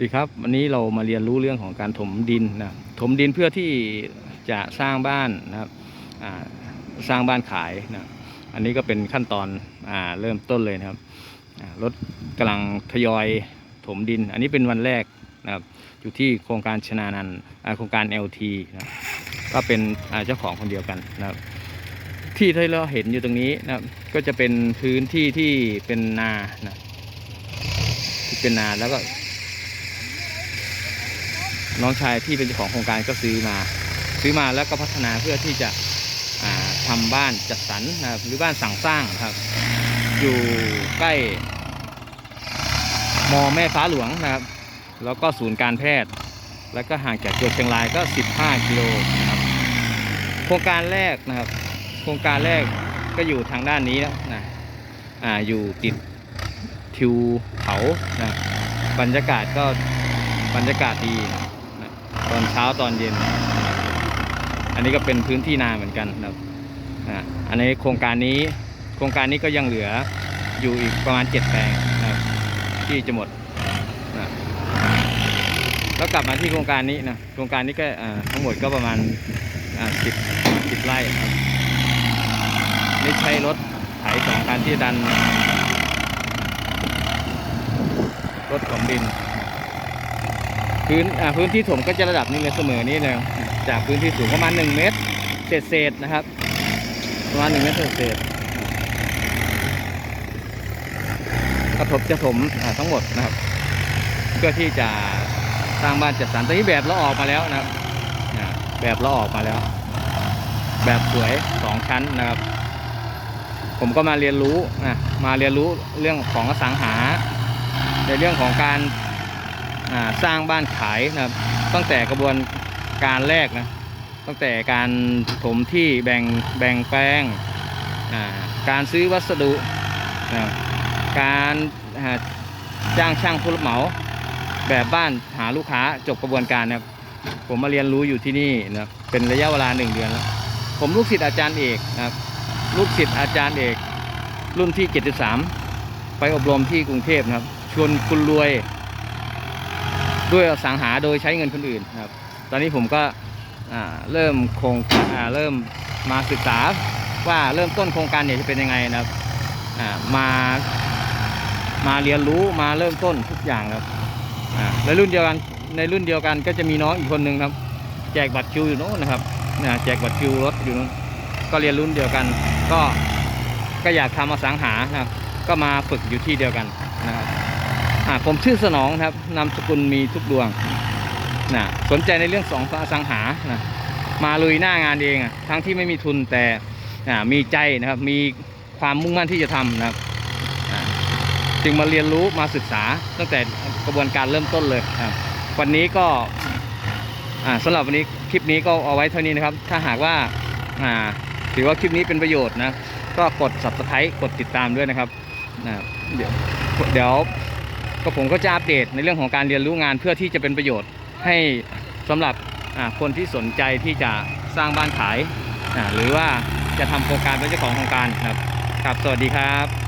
ดีครับวันนี้เรามาเรียนรู้เรื่องของการถมดินนะถมดินเพื่อที่จะสร้างบ้านนะครับสร้างบ้านขายนะอันนี้ก็เป็นขั้นตอนอเริ่มต้นเลยนะครับรถกำลังทยอยถมดิน อันนี้เป็นวันแรกนะครับอยู่ที่โครงการชนานันโครงการ LT นะก็เป็นเจ้าของคนเดียวกันนะครับที่ที่เราเห็นอยู่ตรงนี้นะครับก็จะเป็นพื้นที่ที่เป็นนานะที่เป็นนาแล้วก็ น้องชายที่เป็นเจ้าของโครงการก็ซื้อมา ซื้อมาแล้วก็พัฒนาเพื่อที่จะอ่าทำบ้านจัดสรรนะครับหรือบ้านสั่งสร้างนะครับ อยู่ใกล้มอแม่ฟ้าหลวงนะครับ แล้วก็ศูนย์การแพทย์ แล้วก็ห่างจากตัวเชียงรายก็ 15 กิโลนะครับ โครงการแรกนะครับ โครงการแรกก็อยู่ทางด้านนี้แล้วนะอ่าอยู่ติดทิวเขานะบรรยากาศก็บรรยากาศดีนะ ตอนเช้าตอนเย็น อันนี้ก็เป็นพื้นที่นาเหมือนกันนะครับอันนี้โครงการนี้โครงการนี้ก็ยังเหลืออยู่อีกประมาณ7แปลงนะครับที่จะหมดนะแล้วกลับมาที่โครงการนี้นะโครงการนี้ก็อ่าทั้งหมดก็ประมาณสิบสิบไร่ครับนี่ใช้รถไถสองคันที่ดันรถถมดิน พื้นอ่าพื้นที่ถมก็จะระดับนี้เลยเสมอนี่เลยจากพื้นที่สูงประมาณหนึ่งเมตรเศษเศษนะครับ ประมาณหนึ่งเมตรเศษเศษกระทบจะถมทั้งหมดนะครับ เพื่อที่จะสร้างบ้านจัดสรรตอนนี้แบบเราออกมาแล้วนะครับแบบเราออกมาแล้ว แบบสวยสองชั้นนะครับ ผมก็มาเรียนรู้นะมาเรียนรู้เรื่องของอสังหา ในเรื่องของการ สร้างบ้านขายนะครับ ตั้งแต่กระบวนการแรกนะตั้งแต่การถมที่แบ่งแบ่งแปลงการซื้อวัสดุนะการจ้างช่างผู้รับเหมา แบบบ้านหาลูกค้าจบกระบวนการนะครับผมมาเรียนรู้อยู่ที่นี่นะเป็นระยะเวลาหนึ่งเดือนแล้ว ผมลูกศิษย์อาจารย์เอกนะครับลูกศิษย์อาจารย์เอกรุ่นที่ 73 ไปอบรมที่กรุงเทพนะครับ ชวนคุณรวย ด้วยสังหาโดยใช้เงินคนอื่นนะครับ ตอนนี้ผมก็เริ่มโครงเริ่มมาศึกษาว่าเริ่มต้นโครงการเนี่ยจะเป็นยังไงนะครับมามาเรียนรู้มาเริ่มต้นทุกอย่างครับในรุ่นเดียวกันในรุ่นเดียวกันก็จะมีน้องอีกคนนึงครับ แจกบัตรคิวอยู่โน้นนะครับแจกบัตรคิวรถอยู่โน้นก็เรียนรุ่นเดียวกัน ก็ก็อยากทำอสังหานะครับ ก็มาฝึกอยู่ที่เดียวกันนะครับ อ่าผมชื่อสนองครับนามสกุลมีทุกดวงนะสนใจในเรื่องสองสังหานะมาลุยหน้างานเองอะทั้งที่ไม่มีทุนแต่อ่ามีใจนะครับ มีความมุ่งมั่นที่จะทำนะครับอ่าจึงมาเรียนรู้มาศึกษาตั้งแต่กระบวนการเริ่มต้นเลยครับ วันนี้ก็อ่าสำหรับวันนี้คลิปนี้ก็เอาไว้เท่านี้นะครับ ถ้าหากว่าอ่าถือว่าคลิปนี้เป็นประโยชน์นะ ก็กด subscribe กดติดตามด้วยนะครับนะเดี๋ยวเดี๋ยว ก็ผมก็จะอัปเดตในเรื่องของการเรียนรู้งานเพื่อที่จะเป็นประโยชน์ให้สำหรับคนที่สนใจที่จะสร้างบ้านขาย หรือว่าจะทำโครงการเป็นเจ้าของโครงการนะครับครับสวัสดีครับ